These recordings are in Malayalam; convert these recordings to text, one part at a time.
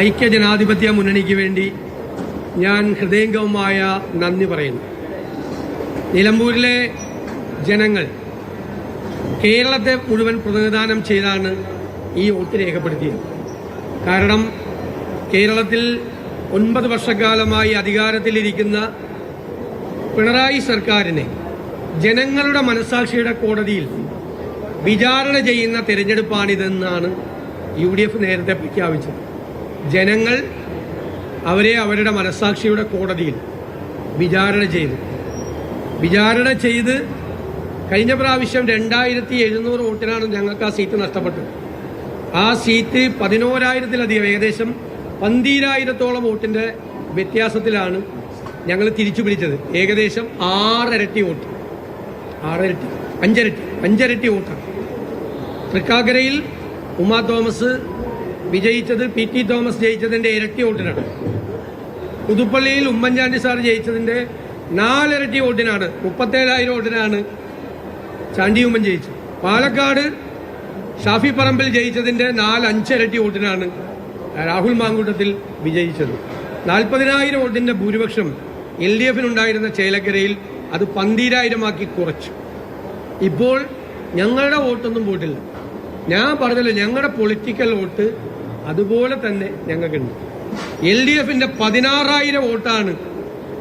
ഐക്യ ജനാധിപത്യ മുന്നണിക്ക് വേണ്ടി ഞാൻ ഹൃദയംഗവുമായ നന്ദി പറയുന്നു. നിലമ്പൂരിലെ ജനങ്ങൾ കേരളത്തെ മുഴുവൻ പ്രതിനിധാനം ചെയ്താണ് ഈ വോട്ട് രേഖപ്പെടുത്തിയത്. കാരണം കേരളത്തിൽ ഒൻപത് വർഷക്കാലമായി അധികാരത്തിലിരിക്കുന്ന പിണറായി സർക്കാരിനെ ജനങ്ങളുടെ മനസാക്ഷിയുടെ കോടതിയിൽ വിചാരണ ചെയ്യുന്ന തെരഞ്ഞെടുപ്പാണിതെന്നാണ് യു ഡി എഫ് നേരത്തെ പ്രഖ്യാപിച്ചത്. ജനങ്ങൾ അവരെ അവരുടെ മനസാക്ഷിയുടെ കോടതിയിൽ വിചാരണ ചെയ്തു. വിചാരണ ചെയ്ത് കഴിഞ്ഞ പ്രാവശ്യം രണ്ടായിരത്തി എഴുന്നൂറ് വോട്ടിനാണ് ഞങ്ങൾക്ക് ആ സീറ്റ് നഷ്ടപ്പെട്ടത്. ആ സീറ്റ് പതിനോരായിരത്തിലധികം ഏകദേശം പന്തീരായിരത്തോളം വോട്ടിന്റെ വ്യത്യാസത്തിലാണ് ഞങ്ങൾ തിരിച്ചു പിടിച്ചത്. ഏകദേശം ആറരട്ടി വോട്ട്. ആറരട്ടി അഞ്ചരട്ടി അഞ്ചരട്ടി വോട്ടാണ്. തൃക്കാക്കരയിൽ ഉമാ തോമസ് വിജയിച്ചത് പി ടി തോമസ് ജയിച്ചതിന്റെ ഇരട്ടി വോട്ടിനാണ്. പുതുപ്പള്ളിയിൽ ഉമ്മൻചാണ്ടി സാർ ജയിച്ചതിന്റെ നാലിരട്ടി വോട്ടിനാണ്. മുപ്പത്തേഴായിരം വോട്ടിനാണ് ചാണ്ടി ഉമ്മൻ ജയിച്ചത്. പാലക്കാട് ഷാഫി പറമ്പിൽ ജയിച്ചതിന്റെ നാല് വോട്ടിനാണ് രാഹുൽ മാങ്കൂട്ടത്തിൽ വിജയിച്ചത്. നാൽപ്പതിനായിരം വോട്ടിന്റെ ഭൂരിപക്ഷം എൽ ഡി എഫിനുണ്ടായിരുന്ന ചേലക്കരയിൽ അത് പന്തീരായിരമാക്കി കുറച്ചു. ഇപ്പോൾ ഞങ്ങളുടെ വോട്ടൊന്നും പോയിട്ടില്ല. ഞാൻ പറഞ്ഞല്ലോ ഞങ്ങളുടെ പൊളിറ്റിക്കൽ വോട്ട് അതുപോലെ തന്നെ ഞങ്ങൾക്കുണ്ട്. എൽ ഡി എഫിന്റെ പതിനാറായിരം വോട്ടാണ്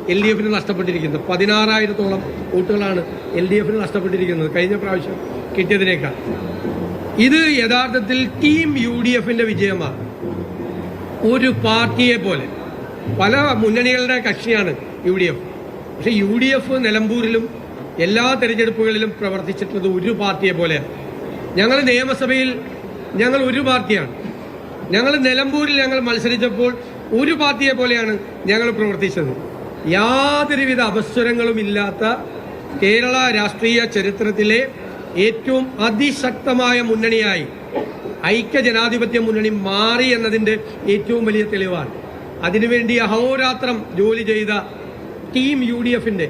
എൽ ഡി എഫിന് നഷ്ടപ്പെട്ടിരിക്കുന്നത്. പതിനാറായിരത്തോളം വോട്ടുകളാണ് എൽ ഡി എഫിന് നഷ്ടപ്പെട്ടിരിക്കുന്നത്. കഴിഞ്ഞ പ്രാവശ്യം കിട്ടിയതിനേക്കാൾ. ഇത് യഥാർത്ഥത്തിൽ ടീം യു ഡി എഫിന്റെ വിജയമാണ്. ഒരു പാർട്ടിയെ പോലെ. പല മുന്നണികളുടെ കക്ഷിയാണ് യു ഡി എഫ്. പക്ഷെ യു ഡി എഫ് നിലമ്പൂരിലും എല്ലാ തെരഞ്ഞെടുപ്പുകളിലും പ്രവർത്തിച്ചിട്ടുള്ളത് ഒരു പാർട്ടിയെ പോലെയാണ്. ഞങ്ങൾ നിയമസഭയിൽ ഞങ്ങൾ ഒരു പാർട്ടിയാണ്. ഞങ്ങൾ നിലമ്പൂരിൽ ഞങ്ങൾ മത്സരിച്ചപ്പോൾ ഒരു പാർട്ടിയെ പോലെയാണ് ഞങ്ങൾ പ്രവർത്തിച്ചത്. യാതൊരുവിധ അപസ്വരങ്ങളും ഇല്ലാത്ത കേരള രാഷ്ട്രീയ ചരിത്രത്തിലെ ഏറ്റവും അതിശക്തമായ മുന്നണിയായി ഐക്യ ജനാധിപത്യ മുന്നണി മാറി എന്നതിന്റെ ഏറ്റവും വലിയ തെളിവാണ്. അതിനുവേണ്ടി അഹോരാത്രം ജോലി ചെയ്ത ടീം യു ഡി എഫിന്റെ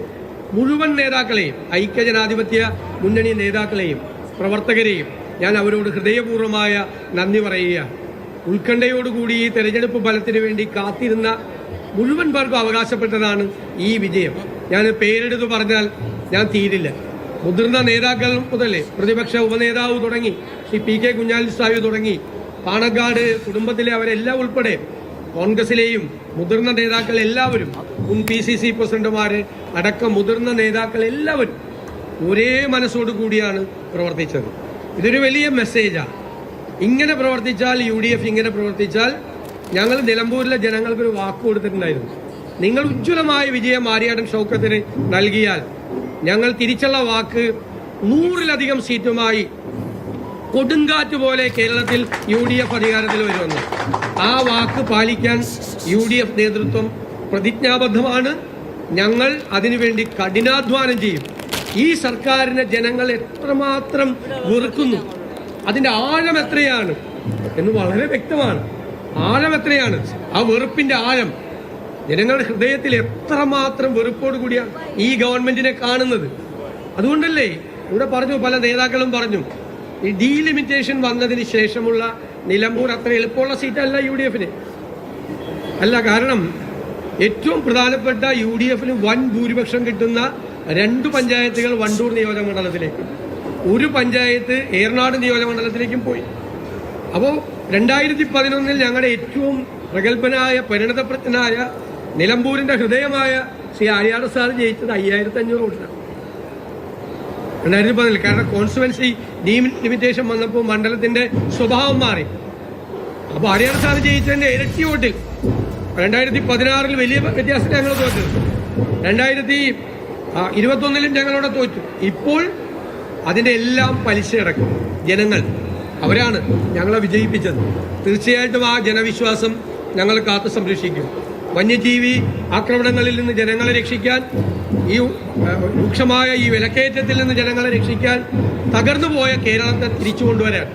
മുഴുവൻ നേതാക്കളെയും ഐക്യ ജനാധിപത്യ മുന്നണി നേതാക്കളെയും പ്രവർത്തകരെയും ഞാൻ അവരോട് ഹൃദയപൂർവമായ നന്ദി പറയുകയാണ്. ഉത്കണ്ഠയോടുകൂടി ഈ തെരഞ്ഞെടുപ്പ് ഫലത്തിന് വേണ്ടി കാത്തിരുന്ന മുഴുവൻ പേർക്കും അവകാശപ്പെട്ടതാണ് ഈ വിജയം. ഞാൻ പേരെടുത്ത് പറഞ്ഞാൽ ഞാൻ തീരില്ല. മുതിർന്ന നേതാക്കൾ മുതലേ പ്രതിപക്ഷ ഉപനേതാവ് തുടങ്ങി ശ്രീ പി കെ കുഞ്ഞാലി സാഹിബ് തുടങ്ങി പാണക്കാട് കുടുംബത്തിലെ അവരെല്ലാം ഉൾപ്പെടെ കോൺഗ്രസിലെയും മുതിർന്ന നേതാക്കൾ എല്ലാവരും മുൻ പി സി സി പ്രസിഡന്റുമാർ അടക്കം മുതിർന്ന നേതാക്കൾ എല്ലാവരും ഒരേ മനസ്സോടു കൂടിയാണ് പ്രവർത്തിച്ചത്. ഇതൊരു വലിയ മെസ്സേജാണ് ഇങ്ങനെ പ്രവർത്തിച്ചാൽ യു ഡി എഫ് ഇങ്ങനെ പ്രവർത്തിച്ചാൽ ഞങ്ങൾ നിലമ്പൂരിലെ ജനങ്ങൾക്കൊരു വാക്ക് കൊടുത്തിട്ടുണ്ടായിരുന്നു. നിങ്ങൾ ഉജ്ജ്വലമായ വിജയം ആര്യാടൻ ഷൗക്കത്തിന് നൽകിയാൽ ഞങ്ങൾ തിരിച്ചുള്ള വാക്ക് നൂറിലധികം സീറ്റുമായി കൊടുങ്കാറ്റ് പോലെ കേരളത്തിൽ യു ഡി എഫ് അധികാരത്തിൽ വരുമെന്ന്. ആ വാക്ക് പാലിക്കാൻ യു ഡി എഫ് നേതൃത്വം പ്രതിജ്ഞാബദ്ധമാണ്. ഞങ്ങൾ അതിനുവേണ്ടി കഠിനാധ്വാനം ചെയ്യും. ഈ സർക്കാരിനെ ജനങ്ങൾ എത്രമാത്രം വെറുക്കുന്നു. അതിന്റെ ആഴം എത്രയാണ് എന്ന് വളരെ വ്യക്തമാണ്. ആഴം എത്രയാണ്? ആ വെറുപ്പിന്റെ ആഴം. ജനങ്ങളുടെ ഹൃദയത്തിൽ എത്രമാത്രം വെറുപ്പോട് കൂടിയാണ് ഈ ഗവൺമെന്റിനെ കാണുന്നത്. അതുകൊണ്ടല്ലേ ഇവിടെ പറഞ്ഞു പല നേതാക്കളും പറഞ്ഞു ഈ ഡീലിമിറ്റേഷൻ വന്നതിന് ശേഷമുള്ള നിലമ്പൂർ അത്ര എളുപ്പമുള്ള സീറ്റല്ല യു ഡി എഫിന് അല്ല കാരണം ഏറ്റവും പ്രധാനപ്പെട്ട യു ഡി എഫിന് വൻ ഭൂരിപക്ഷം കിട്ടുന്ന രണ്ട് പഞ്ചായത്തുകൾ വണ്ടൂർ നിയോജക മണ്ഡലത്തിലേക്ക്. ഒരു പഞ്ചായത്ത് ഏറനാട് നിയോജക മണ്ഡലത്തിലേക്കും പോയി. അപ്പോൾ രണ്ടായിരത്തി പതിനൊന്നിൽ ഞങ്ങളുടെ ഏറ്റവും പ്രഗത്ഭനായ പരിണതപ്രജ്ഞനായ നിലമ്പൂരിന്റെ ഹൃദയമായ ശ്രീ ആര്യാട് സാർ ജയിച്ചത് അയ്യായിരത്തി അഞ്ഞൂറ് വോട്ടിനാണ് രണ്ടായിരത്തി പതിനിൽ കാരണം കോൺസ്റ്റുവൻസി ലിമിറ്റേഷൻ വന്നപ്പോൾ മണ്ഡലത്തിന്റെ സ്വഭാവം മാറി. അപ്പോൾ ആര്യാട് സാർ ജയിച്ചതിന്റെ ഇരട്ടി വോട്ടിൽ. രണ്ടായിരത്തി പതിനാറിൽ വലിയ വ്യത്യാസത്തിൽ ഞങ്ങൾ തോറ്റത് രണ്ടായിരത്തി ഇരുപത്തൊന്നിലും ഞങ്ങളവിടെ തോറ്റു. ഇപ്പോൾ അതിന്റെ എല്ലാം പലിശ അടക്കും. ജനങ്ങൾ അവരാണ് ഞങ്ങളെ വിജയിപ്പിച്ചത്. തീർച്ചയായിട്ടും ആ ജനവിശ്വാസം ഞങ്ങൾ കാത്തു സംരക്ഷിക്കും. വന്യജീവി ആക്രമണങ്ങളിൽ നിന്ന് ജനങ്ങളെ രക്ഷിക്കാൻ ഈ രൂക്ഷമായ ഈ വിലക്കയറ്റത്തിൽ നിന്ന് ജനങ്ങളെ രക്ഷിക്കാൻ തകർന്നു പോയ കേരളത്തെ തിരിച്ചു കൊണ്ടുവരാൻ.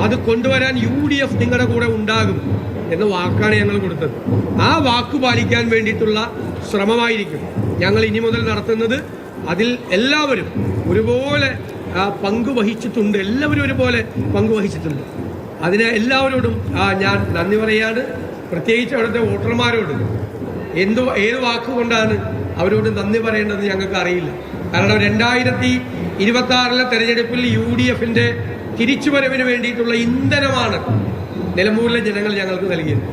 അത് കൊണ്ടുവരാൻ യു ഡി എഫ് നിങ്ങളുടെ കൂടെ ഉണ്ടാകും എന്ന വാക്കാണ് ഞങ്ങൾ കൊടുത്തത്. ആ വാക്ക് പാലിക്കാൻ വേണ്ടിയിട്ടുള്ള ശ്രമമായിരിക്കും ഞങ്ങൾ ഇനി മുതൽ നടത്തുന്നത്. അതിൽ എല്ലാവരും ഒരുപോലെ പങ്കുവഹിച്ചിട്ടുണ്ട്. എല്ലാവരും ഒരുപോലെ പങ്കുവഹിച്ചിട്ടുണ്ട്. അതിന് എല്ലാവരോടും ഞാൻ നന്ദി പറയാണ് പ്രത്യേകിച്ച് അവിടുത്തെ വോട്ടർമാരോട്. എന്തോ ഏത് വാക്കുകൊണ്ടാണ് അവരോട് നന്ദി പറയേണ്ടത് ഞങ്ങൾക്ക് അറിയില്ല. കാരണം രണ്ടായിരത്തി ഇരുപത്തി ആറിലെ തെരഞ്ഞെടുപ്പിൽ യു ഡി എഫിന്റെ തിരിച്ചുവരവിന് വേണ്ടിയിട്ടുള്ള ഇന്ധനമാണ് നിലമ്പൂരിലെ ജനങ്ങൾ ഞങ്ങൾക്ക് നൽകിയത്.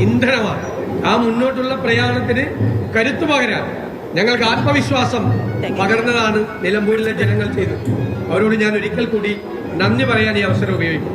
ഇന്ധനമാണ്. ആ മുന്നോട്ടുള്ള പ്രയാണത്തിന് കരുത്തു പകരാൻ ഞങ്ങൾക്ക് ആത്മവിശ്വാസം പകർന്നതാണ് നിലമ്പൂരിലെ ജനങ്ങൾ ചെയ്തത്. അവരോട് ഞാൻ ഒരിക്കൽ കൂടി നന്ദി പറയാൻ ഈ അവസരം ഉപയോഗിക്കും